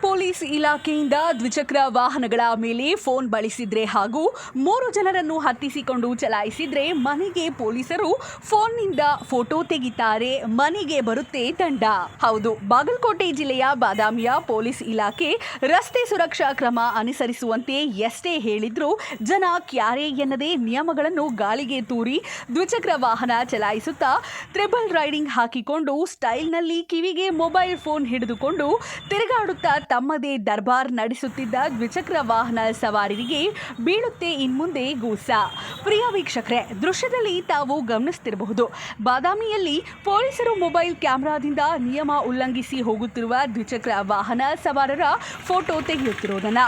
Police ಇಲಾಖೆಯಿಂದ ದ್ವಿಚಕ್ರ ವಾಹನಗಳ ಮೇಲೆ ಫೋನ್ ಬಳಸಿದ್ರೆ ಹಾಗೂ ಮೂರು ಜನರನ್ನು ಹತ್ತಿಸಿಕೊಂಡು ಚಲಾಯಿಸಿದ್ರೆ ಮನೆಗೆ ಪೊಲೀಸರು ಫೋನ್ನಿಂದ ಫೋಟೋ ತೆಗಿತಾರೆ, ಮನೆಗೆ ಬರುತ್ತೆ ತಂಡ. ಹೌದು, ಬಾಗಲಕೋಟೆ ಜಿಲ್ಲೆಯ ಬಾದಾಮಿಯ ಪೊಲೀಸ್ ಇಲಾಖೆ ರಸ್ತೆ ಸುರಕ್ಷಾ ಕ್ರಮ ಅನುಸರಿಸುವಂತೆ ಎಷ್ಟೇ ಹೇಳಿದ್ರೂ ಜನ ಕ್ಯಾರೆ ಎನ್ನದೇ ನಿಯಮಗಳನ್ನು ಗಾಳಿಗೆ ತೂರಿ ದ್ವಿಚಕ್ರ ವಾಹನ ಚಲಾಯಿಸುತ್ತಾ ತ್ರಿಬಲ್ ರೈಡಿಂಗ್ ಹಾಕಿಕೊಂಡು ಸ್ಟೈಲ್ನಲ್ಲಿ ಕಿವಿಗೆ ಮೊಬೈಲ್ ಫೋನ್ ಹಿಡಿದುಕೊಂಡು ತಿರುಗಾಡುತ್ತಾ ತಮ್ಮದೇ ದರ್ಬಾರ್ ನಡೆಸುತ್ತಿದ್ದ ದ್ವಿಚಕ್ರ ವಾಹನ ಸವಾರರಿಗೆ ಬೀಳುತ್ತೆ ಇನ್ಮುಂದೆ ಗೂಸ ಪ್ರಿಯ ವೀಕ್ಷಕರೇ, ದೃಶ್ಯದಲ್ಲಿ ತಾವು ಗಮನಿಸ್ತಿರಬಹುದು. ಬಾದಾಮಿಯಲ್ಲಿ ಪೊಲೀಸರು ಮೊಬೈಲ್ ಕ್ಯಾಮೆರಾದಿಂದ ನಿಯಮ ಉಲ್ಲಂಘಿಸಿ ಹೋಗುತ್ತಿರುವ ದ್ವಿಚಕ್ರ ವಾಹನ ಸವಾರರ ಫೋಟೋ ತೆಗೆಯುತ್ತಿರುವುದನ್ನ.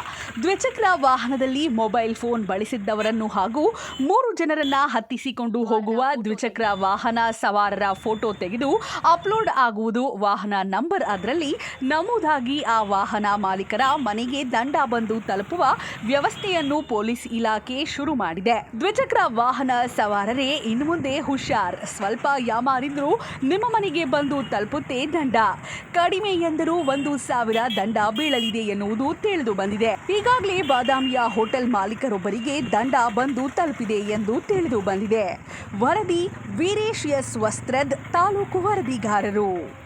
ದ್ವಿಚಕ್ರ ವಾಹನದಲ್ಲಿ ಮೊಬೈಲ್ ಫೋನ್ ಬಳಸಿದ್ದವರನ್ನು ಹಾಗೂ ಮೂರು ಜನರನ್ನ ಹತ್ತಿಸಿಕೊಂಡು ಹೋಗುವ ದ್ವಿಚಕ್ರ ವಾಹನ ಸವಾರರ ಫೋಟೋ ತೆಗೆದು ಅಪ್ಲೋಡ್ ಆಗುವುದು ವಾಹನ ನಂಬರ್ ಅದರಲ್ಲಿ ನಮೂದಾಗಿ ಆ ವಾಹನ ಮಾಲೀಕರ ಮನೆಗೆ ದಂಡ ಬಂದು ತಲುಪುವ ವ್ಯವಸ್ಥೆಯನ್ನು ಪೊಲೀಸ್ ಇಲಾಖೆ ಶುರು ಮಾಡಿದೆ. ದ್ವಿಚಕ್ರ ವಾಹನ ಸವಾರರೇ ಇನ್ನು ಮುಂದೆ ಹುಷಾರ್. ಸ್ವಲ್ಪ ಯಾಮಾರಿದ್ರು ನಿಮ್ಮ ಮನೆಗೆ ಬಂದು ತಲುಪುತ್ತೆ ದಂಡ. ಕಡಿಮೆ ಎಂದರೂ ಒಂದು ಸಾವಿರ ದಂಡ ಬೀಳಲಿದೆ ಎನ್ನುವುದು ತಿಳಿದು ಬಂದಿದೆ. ಈಗಾಗಲೇ ಬಾದಾಮಿಯ ಹೋಟೆಲ್ ಮಾಲೀಕರೊಬ್ಬರಿಗೆ ದಂಡ ಬಂದು ತಲುಪಿದೆ ಎಂದು ತಿಳಿದು ಬಂದಿದೆ. ವರದಿ ವೀರೇಶ್ ಎಸ್ ವಸ್ತ್ರದ್ ತಾಲೂಕು ವರದಿಗಾರರು.